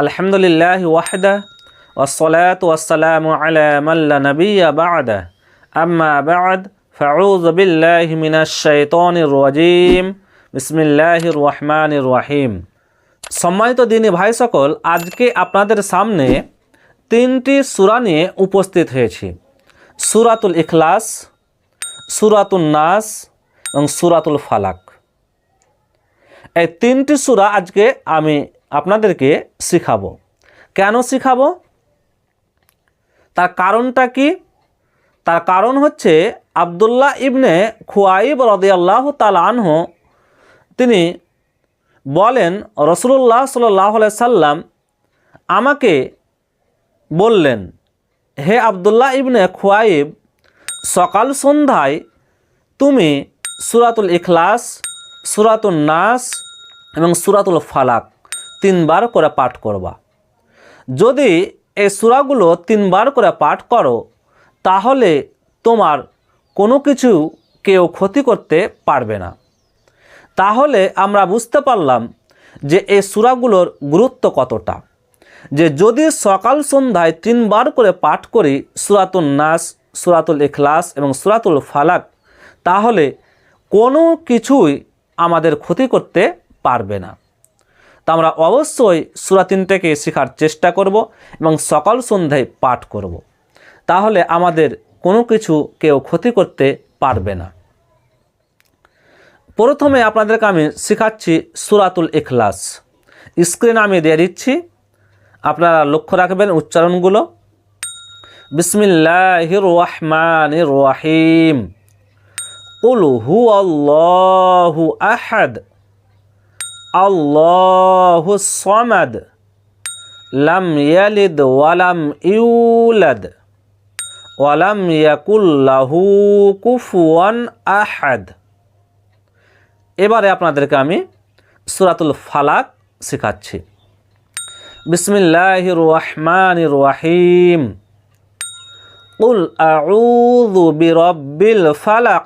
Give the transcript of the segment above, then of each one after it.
আলহামদুলিল্লাহ ওয়াহদা ওসলাত ওয়াসালাম আলামাল্লা নবিয়া বাদা। আম্মা বাদ ফাউজ বিল্লাহ মিনাশাইতন রাজিম। বিসমিল্লাহির রহমান রাহিম। সম্মানিত দিনী ভাই সকল, আজকে আপনাদের সামনে তিনটি সুরা নিয়ে উপস্থিত হয়েছি। সুরাতুল ইখলাস সুরাতুল নাস এবং সুরাতুল ফালাক। এই তিনটি সুরা আজকে আমি আপনাদেরকে শিখাবো। কেন শিখাবো? তার কারণটা কি? তার কারণ হচ্ছে আবদুল্লাহ ইবনে খুয়াইব রদিয়াল্লাহ তাল আনহ, তিনি বলেন রসুল্লাহ সাল্লাহ সাল্লাম আমাকে বললেন, হে আবদুল্লাহ ইবনে খুয়াইব, সকাল সন্ধ্যায় তুমি সুরাতুল ইখলাস সুরাতুল নাস এবং সুরাতুল ফালাক তিনবার করে পাঠ করবা। যদি এই সূরাগুলো তিনবার করে পাঠ করো, তাহলে তোমার কোনো কিছু কেউ ক্ষতি করতে পারবে না। তাহলে আমরা বুঝতে পারলাম যে এই সূরাগুলোর গুরুত্ব কতটা। যে যদি সকাল সন্ধ্যায় তিনবার করে পাঠ করি সুরাতুল নাস, সুরাতুল ইখলাস এবং সুরাতুল ফালাক, তাহলে কোনো কিছুই আমাদের ক্ষতি করতে পারবে না। তা আমরা অবশ্যই সুরা তিনটাকে শেখার চেষ্টা করব এবং সকাল সন্ধ্যায় পাঠ করব। তাহলে আমাদের কোনো কিছু কেউ ক্ষতি করতে পারবে না। প্রথমে আপনাদেরকে আমি শেখাচ্ছি সুরাতুল ইখলাস। স্ক্রিন আমি দিয়ে দিচ্ছি। আপনারা লক্ষ্য রাখবেন উচ্চারণগুলো। বিসমিল্লাহির রহমানির রহিম। উল হু আল্লাহু আহাদ। আল্লাহু সমাদ লাম ইয়ালিদ ওয়ালাম ইউলাদ ওয়ালাম ইয়াকুল্লাহু কুফুয়ান আহাদ এবারে আপনাদেরকে আমি সুরাতুল ফালাক শেখাচ্ছি বিসমিল্লাহির রহমানির রহিম قل أعوذ برب الفلق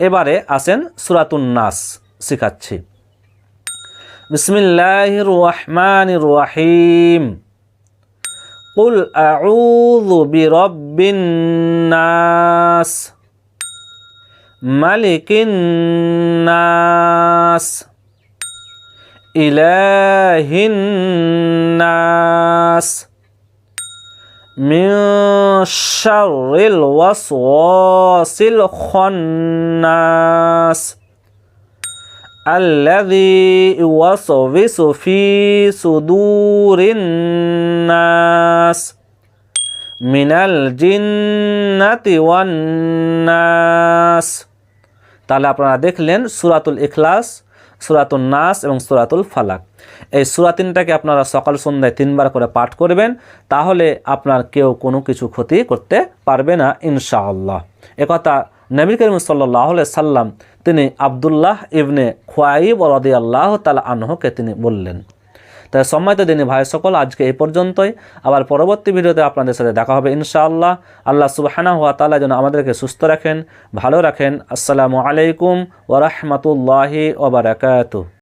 এবারে আসেন সুরাতুন নাস শিখাচ্ছি বিসমিল্লাহির রহমানির রহিম قل أعوذ برب الناس ملك الناس إله الناس من شر الوسواس الخناس الذي يوسوس في صدور الناس من الجنة والناس তাহলে আপনারা দেখলেন সুরাতুল ইখলাস সুরাতুল নাস এবং সুরাতুল ফালাক। এই সুরা তিনটাকে আপনারা সকাল সন্ধ্যায় তিনবার করে পাঠ করবেন, তাহলে আপনার কেউ কোনো কিছু ক্ষতি করতে পারবে না, ইনশাআল্লাহ। একথা নবী করিম সাল্লাহ সাল্লাম তিনি আবদুল্লাহ ইবনে খোয়াইব রদি আল্লাহ তালা আনহকে তিনি বললেন। তাই সম্মানিত দিনী ভাই সকল, আজকে এই পর্যন্তই। আবার পরবর্তী ভিডিওতে আপনাদের সাথে দেখা হবে ইনশাআল্লাহ। আল্লাহ সুবাহানা হাত তালা যেন আমাদেরকে সুস্থ রাখেন, ভালো রাখেন। আসসালামু আলাইকুম ওরহমতুল্লাহি ওবরাকাতু